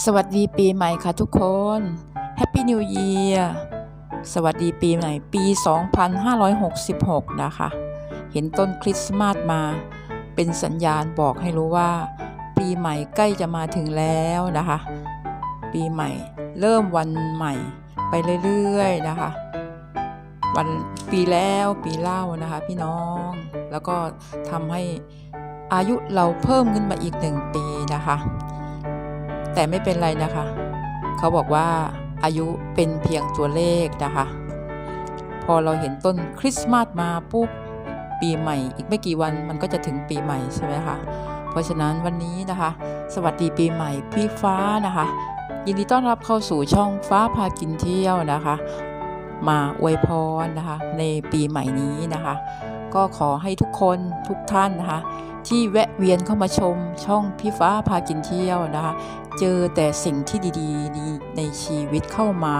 สวัสดีปีใหม่ค่ะทุกคน Happy New Year สวัสดีปีใหม่ปี 2566 นะคะ เห็นต้นคริสต์มาสมา เป็นสัญญาณบอกให้รู้ว่า ปีใหม่ใกล้จะมาถึงแล้วนะคะ ปีใหม่เริ่มวันใหม่ไปเรื่อยๆนะคะ วันปีแล้วปีเล่านะคะพี่น้อง แล้วก็ทำให้อายุเราเพิ่มขึ้นมาอีกหนึ่งปีนะคะ แต่ไม่เป็นไรนะคะ เขาบอกว่าอายุเป็นเพียงตัวเลขนะคะ พอเราเห็นต้นคริสต์มาสมาปุ๊บปีใหม่ อีกไม่กี่วันมันก็จะถึงปีใหม่ใช่ไหมคะเพราะฉะนั้นวันนี้นะคะ สวัสดีปีใหม่พี่ฟ้านะคะ ยินดีต้อนรับเข้าสู่ช่องฟ้าพากินเที่ยวนะคะ มาอวยพรนะคะ ในปีใหม่นี้นะคะ ก็ขอให้ทุกคนทุกท่านนะคะ ที่แวะเวียนเข้ามาชมช่องพี่ฟ้าพากินเที่ยวนะคะ เจอแต่สิ่งที่ดีๆในชีวิตเข้ามา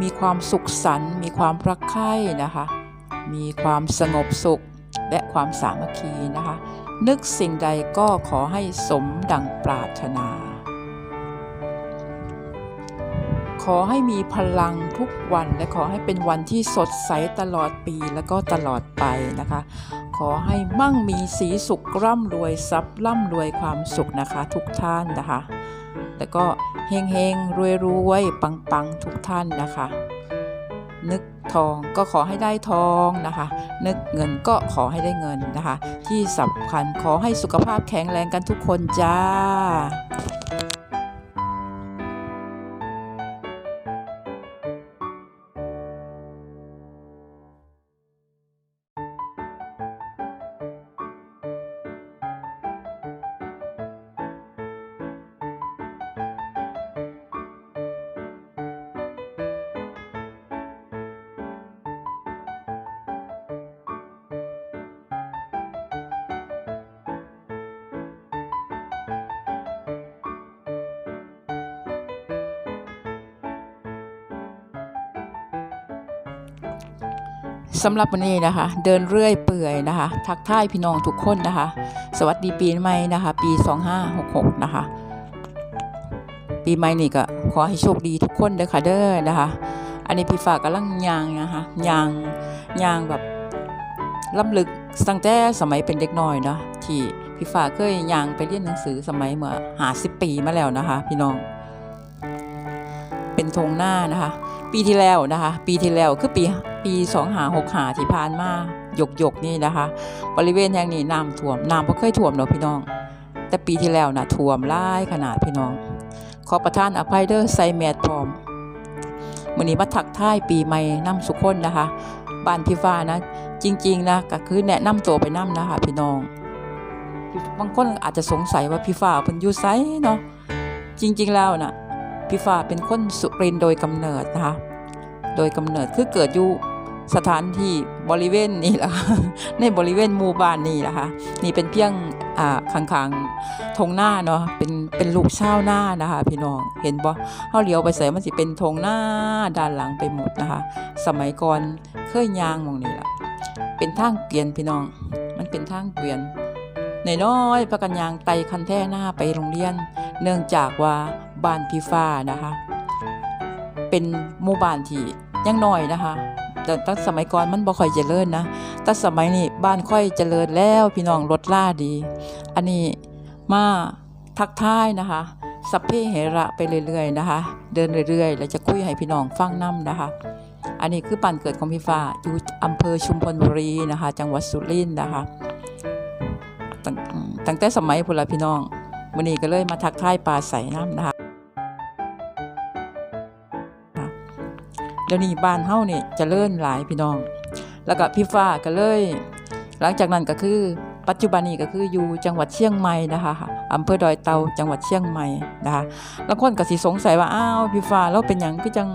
มีความสุขสันต์มีความรักใคร่นะคะ มีความสงบสุขและความสามัคคีนะคะ นึกสิ่งใดก็ขอให้สมดังปรารถนา ขอให้มีพลังทุกวันและขอให้เป็นวันที่สดใสตลอดปีแล้วก็ตลอดไปนะคะ ขอให้มั่งมีสีสุขร่ำรวยทรัพย์ร่ำรวยความสุขนะคะ ทุกท่านนะคะ แล้วก็เฮงเฮงรวยรวยปังปังทุกท่านนะคะ นึกทองก็ขอให้ได้ทองนะคะ นึกเงินก็ขอให้ได้เงินนะคะ ที่สำคัญขอให้สุขภาพแข็งแรงกันทุกคนจ้า สำหรับวันนี้นะคะ เดินเรื่อยเปื่อยนะคะ ทักทายพี่น้องทุกคนนะคะ สวัสดีปีใหม่นะคะ ปี 2566 นะคะ ปีใหม่นี่ก็ขอให้โชคดีทุกคนเด้อค่ะเด้อนะคะ อันนี้พี่ฝากกำลังยางนะคะยางยางแบบล้ำลึกตั้งแต่สมัยเป็นเด็กน้อยเนาะที่พี่ฝากเคยยางไปเรียนหนังสือสมัยเมื่อหาสิบปีมาแล้วนะคะ พี่น้อง เป็นธงหน้านะคะ ปีที่แล้วนะคะ ปีที่แล้วคือปีปีสองหาหกหาที่ผ่านมาหยกหยกนี่นะคะ บริเวณแห่งนี้น้ำท่วมน้ำบ่เคยท่วมเนาะพี่น้อง แต่ปีที่แล้วนะท่วมร้ายขนาดพี่น้อง ขอประทานอภัยเด้อใส่แมสพร้อมมื้อนี้มาทักทายปีใหม่นํสุขคนนะคะบ้านพี่ฟ้านะ จริง ๆ นะก็คือแนะนำตัวไปนํนะคะพี่น้องบางคนอาจจะสงสัยว่าพี่ฟ้าเพิ่นอยู่ไสเนาะจริง ๆ แล้วน่ะ พี่ฟ้าเป็นคนสุรินโดยกำเนิดนะคะโดยกำเนิดคือเกิดอยู่สถานที่บริเวณนี้แหละในบริเวณหมู่บ้านนี่แหละค่ะนี่เป็นเพียงอ่าข้างๆทงหน้าเนาะเป็นเป็นลูกชาวหน้านะคะ พี่น้องเห็นบ่เฮาเลี้ยวไปใส่มันสิเป็นทงหน้าด้านหลังไปหมดนะคะ สมัยก่อนเคยยางมองนี่ล่ะเป็นทางเกวียนพี่น้อง มันเป็นทางเกวียนน้อยๆประกันยางไตคันแท่หน้าไปโรงเรียน เนื่องจากว่า บ้านพี่ฟ้านะคะ เป็นหมู่บ้านที่ยังน้อยนะคะแต่ตั้งสมัยก่อนมันบ่ค่อยเจริญนะแต่สมัยนี้บ้านค่อยเจริญแล้วพี่น้องรถล่าดี อันนี้มาทักทายนะคะ สัพเพเหระไปเรื่อยๆนะคะ เดินเรื่อยๆ แล้วจะคุยให้พี่น้องฟังนํนะคะ อันนี้คือบ้านเกิดของพี่ฟ้าอยู่อำเภอชุมพลบุรีนะคะ จังหวัดสุรินทร์นะคะตั้งแต่สมัยพุ่นลพี่น้องวันนี้ก็เลยมาทักทายปลาใส่น้ำนะคะ ดี๋ยวนี้บ้านเฮานี่เจริญหลายพี่น้อง แล้วก็พี่ฟ้าก็เลย หลังจากนั้นก็คือ ปัจจุบันนี้ก็คืออยู่จังหวัดเชียงใหม่นะคะอำเภอดอยเตาจังหวัดเชียงใหม่นะคะแล้วคนก็สิสงสัยว่าอ้าวพี่ฟ้าเราเป็นหยังคือจัง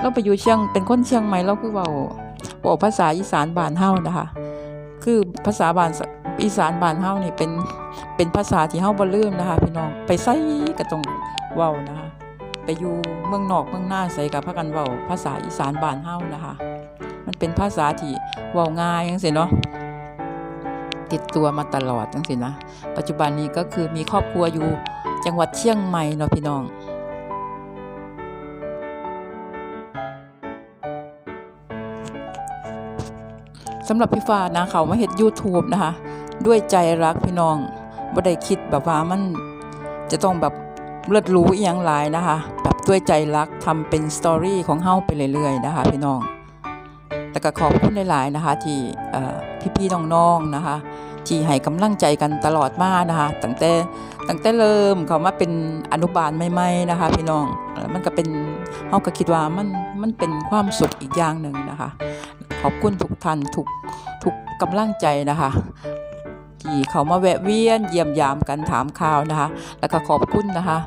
เราไปอยู่เชียงเป็นคนเชียงใหม่เราคือเว้าเว้าภาษาอีสานบ้านเฮานะคะคือภาษาบ้านอีสานบ้านเฮานี่เป็นเป็นภาษาที่เฮาบ่ลืมนะคะ พี่น้องไปไสก็ต้องเว้านะคะ ไปอยู่เมืองนอกเมืองหน้าใส่กับพากันเว้าภาษาอีสานบ้านเฮ้านะคะ มันเป็นภาษาที่เว้าง่ายจังสินเนาะติดตัวมาตลอดจังสินนะ ปัจจุบันนี้ก็คือมีครอบครัวอยู่จังหวัดเชียงใหม่เนาะพี่น้องสำหรับพี่ฟ้านะเขามาเห็ด YouTube นะคะ ด้วยใจรักพี่น้องบ่ได้คิดแบบว่ามันจะต้องแบบ เลิศหรู้อีหยังหลายนะคะ แบบด้วยใจรักทำเป็นสตอรี่ของเฮาไปเรื่อยๆนะคะ พี่น้อง แต่ก็ขอบคุณหลายๆนะคะ ที่พี่ๆน้องๆนะคะที่ให้กำลังใจกันตลอดมานะคะตั้งแต่ตั้งแต่เริ่มเขามาเป็นอนุบาลใหม่ๆนะคะ พี่น้องมันก็เป็นเฮาก็คิดว่ามันมันเป็นความสุขอีกอย่างหนึ่งนะคะ ขอบคุณทุกท่านทุกทุกกำลังใจนะคะ ที่เขามาแวะเวียนเยี่ยมยามกันถามข่าวนะคะ แล้วก็ขอบคุณนะคะ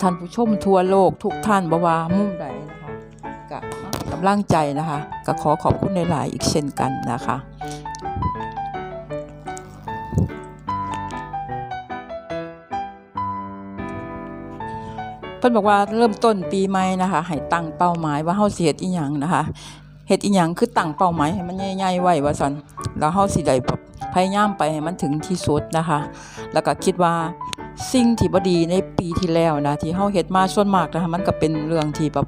ท่านผู้ชมทั่วโลกทุกท่านบ่ว่ามุมใดนะคะก็ให้กำลังใจนะคะ ก็ขอขอบคุณหลาย ๆ อีกเช่นกันนะคะเพิ่นบอกว่าเริ่มต้นปีใหม่นะคะให้ตั้งเป้าหมายว่าเฮาสิเฮ็ดอีหยังนะคะเฮ็ดอีหยังคือตั้งเป้าหมายให้มันใหญ่ๆไว้ว่าซั่นแล้วเฮาสิได้แบบ พยายามไปให้มันถึงที่สุดนะคะ แล้วก็คิดว่าสิ่งที่บดีในปีที่แล้วนะที่เฮาเฮ็ดมาส่วนมากนะคะมันก็เป็นเรื่องที่แบบ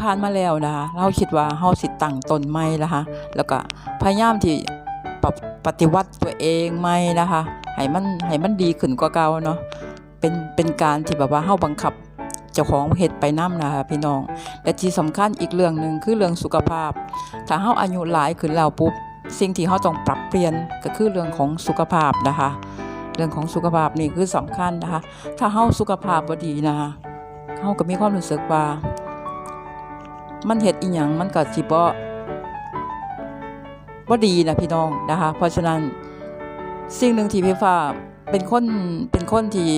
ผ่านมาแล้วนะคะเราคิดว่าเฮาสิตั้งตนใหม่นะคะแล้วก็พยายามที่ปรับปฏิวัติตัวเองใหม่นะคะให้มันให้มันดีขึ้นกว่าเก่าเนาะเป็นเป็นการที่แบบว่าเฮาบังคับเจ้าของเฮ็ดไปนํนะคะพี่น้อง และที่สำคัญอีกเรื่องหนึ่งคือเรื่องสุขภาพ ถ้าเฮาอายุหลายขึ้นแล้วปุ๊บ สิ่งที่เฮาต้องปรับเปลี่ยนก็คือเรื่องของสุขภาพนะคะ เรื่องของสุขภาพนี่คือสำคัญนะคะ ถ้าเฮาสุขภาพบ่ดีนะคะเฮาก็มีความรู้สึกว่า มันเฮ็ดอีหยังมันก็สิบ่บ่ดีนะพี่น้องนะคะ เพราะฉะนั้นสิ่งหนึ่งที่พี่ฟ้าเป็นคนเป็นคนที่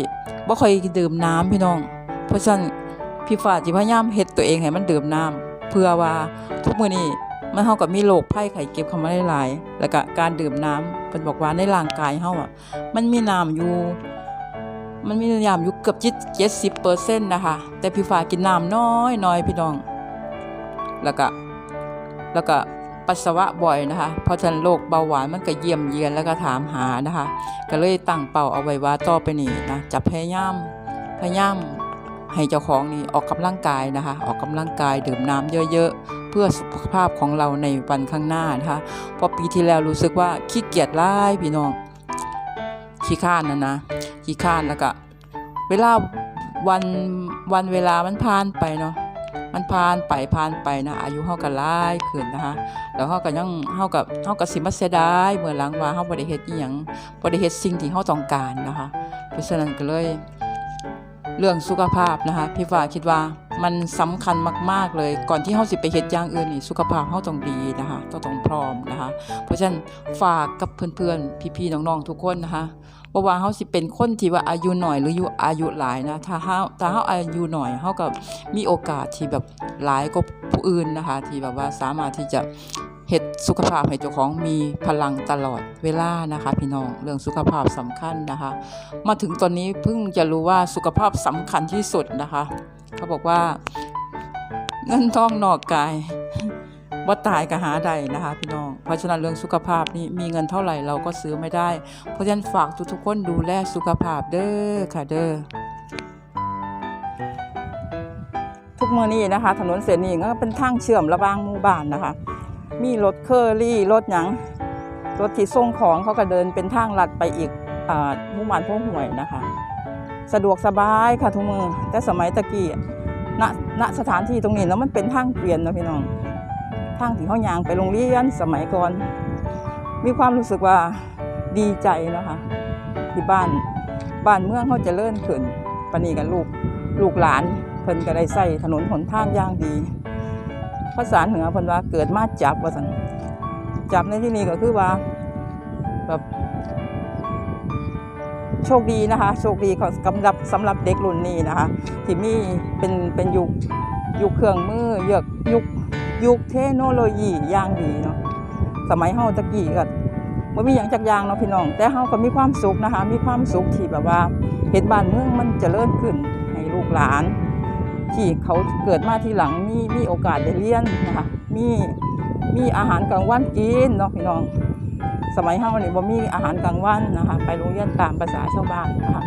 บ่ค่อยดื่มน้ำพี่น้อง เพราะฉะนั้นพี่ฟ้าจิพยายามเฮ็ดตัวเองให้มันดื่มน้ำเพื่อว่าทุกมื้อนี้ มันเฮากับมีโรคภัยไข้เจ็บเข้ามาหลายๆแล้วก็การดื่มน้ำเพิ่นบอกว่าในร่างกายเฮาอะ มันมีน้ำอยู่ มันมีน้ำอยู่เกือบเจิ70%นต์นะคะ แต่พี่ฟ้ากินน้ำน้อยน้อยพี่น้อง แล้วก็แล้วก็ปัสสาวะบ่อยนะคะ เพราะฉะนั้นโรคเบาหวานมันก็เยี่ยมเยียนแล้วก็ถามหานะคะ ก็เลยตั้งเป้าเอาไว้ว่าต่อไปนี้นะจะพยายามพยายาม ให้เจ้าของนี่ออกกำลังกายนะคะ ออกกำลังกายดื่มน้ำเยอะๆ เพื่อสุขภาพของเราในวันข้างหน้านะคะเพราะปีที่แล้วรู้สึกว่าขี้เกียจร้ายพี่น้องขี้ข้านนะนะขี้ข้านแล้วก็เวลาวันวันเวลามันผ่านไปเนาะมันผ่านไปผ่านไปนะอายุเฮาก็หลายขึ้นนะคะแล้วเฮาก็ยังเฮากับเฮาก็สิมาเสียดายเมื่อหลังว่าเฮาบ่ได้เฮ็ดอีหยังบ่ได้เฮ็ดสิ่งที่เฮาต้องการนะคะ เพราะฉะนั้นก็เลย เรื่องสุขภาพนะคะพี่ฟ้าคิดว่ามันสำคัญมาก ๆ เลย ก่อนที่เฮาสิไปเฮ็ดอย่างอื่นนี่สุขภาพเฮาต้องดีนะคะต้องต้องพร้อมนะคะ เพราะฉะนั้นฝากกับเพื่อนๆ พี่ๆ น้องๆ ทุกคนนะคะบ่ว่าเฮาสิเป็นคนที่ว่าอายุหน่อยหรืออยู่อายุหลายนะ ถ้าเฮาถ้าเฮาอายุหน่อยเฮาก็มีโอกาสที่แบบหลายกว่าผู้อื่นนะคะ ที่แบบว่าสามารถที่จะ เฮ็ดสุขภาพให้เจ้าของมีพลังตลอดเวลานะคะ พี่น้องเรื่องสุขภาพสำคัญนะคะ มาถึงตอนนี้เพิ่งจะรู้ว่าสุขภาพสำคัญที่สุดนะคะ เขาบอกว่าเงินทองนอกกายว่าตายก็หาได้นะคะพี่น้อง เพราะฉะนั้นเรื่องสุขภาพนี่มีเงินเท่าไหร่เราก็ซื้อไม่ได้ เพราะฉะนั้นฝากทุกๆคนดูแลสุขภาพเด้อค่ะเด้อทุกเมื่อนี้นะคะ ถนนเส้นนี้ก็เป็นทางเชื่อมระหว่างหมู่บ้านนะคะ มีรถเคอรี่รถหยังรถที่ส่งของเขาก็เดินเป็นทางลัดไปอีกอมู่บ้านพวกห่วยนะคะ สะดวกสบายค่ะทุกมือ แต่สมัยตะกี้ณณสถานที่ตรงนี้แล้วมันเป็นทางเปลี่ยนนะพี่น้องทางที่เขายางไปโรงเรียนสมัยก่อน มีความรู้สึกว่าดีใจนะคะที่บ้านบ้านเมืองเขาจะเลื่อนขึ้นปนีกันลูกลูกหลานเพิ่นก็ได้ใส่ถนนหนทางย่างดี ภาษาเหนือเพิ่นว่าเกิดมาจับว่าซั่นจับในที่นี้ก็คือว่าแบบโชคดีนะคะ โชคดีของสำหรับสำหรับเด็กรุ่นนี้นะคะ ที่มีเป็นเป็นยุคยุคเครื่องมือยุคยุคยุคเทคโนโลยีอย่างดีเนาะสมัยเฮาตะกี้ก็บ่มีหยังจักอย่างเนาะพี่น้อง แต่เฮาก็มีความสุขนะคะ มีความสุขที่แบบว่าเห็นบ้านเมืองมันจเจริญขึ้นให้ลูกหลาน ที่เขาเกิดมาที่หลังมีมีโอกาสได้เรียนนะคะมีมีอาหารกลางวันกินเนาะพี่น้อง สมัยเฮานี่บ่มีอาหารกลางวันนะคะไปโรงเรียนตามภาษาชาวบ้านนะคะ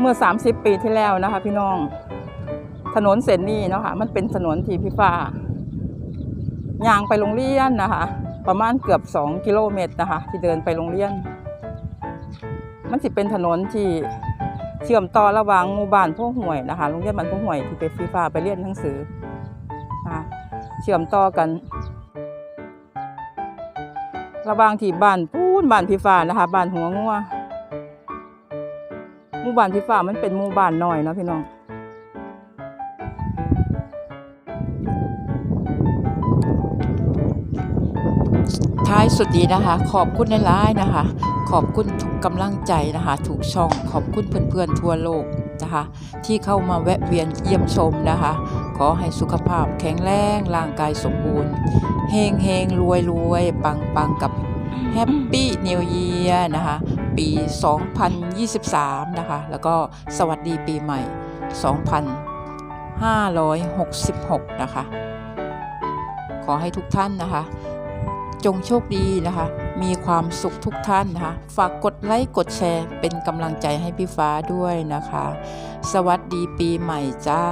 เมื่อ 30 ปีที่แล้วนะคะพี่น้อง ถนนเส้นนี้เนาะค่ะมันเป็นถนนที่พี่ฟ้ายางไปโรงเรียนนะคะ ประมาณเกือบ 2 กิโลเมตรนะคะ ที่เดินไปโรงเรียน มันสิเป็นถนนที่เชื่อมต่อระหว่างหมู่บ้านพวกห่วยนะคะโรงเรียนบ้านพวกห่วยที่ไปฟีฟ้าไปเรียนหนังสือนะเชื่อมต่อกัน ระหว่างที่บ้านพูนบ้านพีฟ้านะคะบ้านหัวงัวหมู่บ้านพีฟ้ามันเป็นหมู่บ้านน้อยเนาะพี่น้อง ท้ายสุดนี้นะคะ ขอบคุณหลายๆนะคะ ขอบคุณทุกกำลังใจนะคะถูกช่องขอบคุณเพื่อนๆทั่วโลกนะคะ ที่เข้ามาแวะเวียนเยี่ยมชมนะคะ ขอให้สุขภาพแข็งแรงร่างกายสมบูรณ์เฮงเฮงรวยรวยปังปังกับแฮปปี้นิว e ยีร์นะคะ ปี 2023 นะคะ แล้วก็สวัสดีปีใหม่ 2566 นะคะ ขอให้ทุกท่านนะคะ จงโชคดีนะคะ มีความสุขทุกท่านนะคะ ฝากกดไลค์กดแชร์เป็นกำลังใจให้พี่ฟ้าด้วยนะคะ สวัสดีปีใหม่จ้า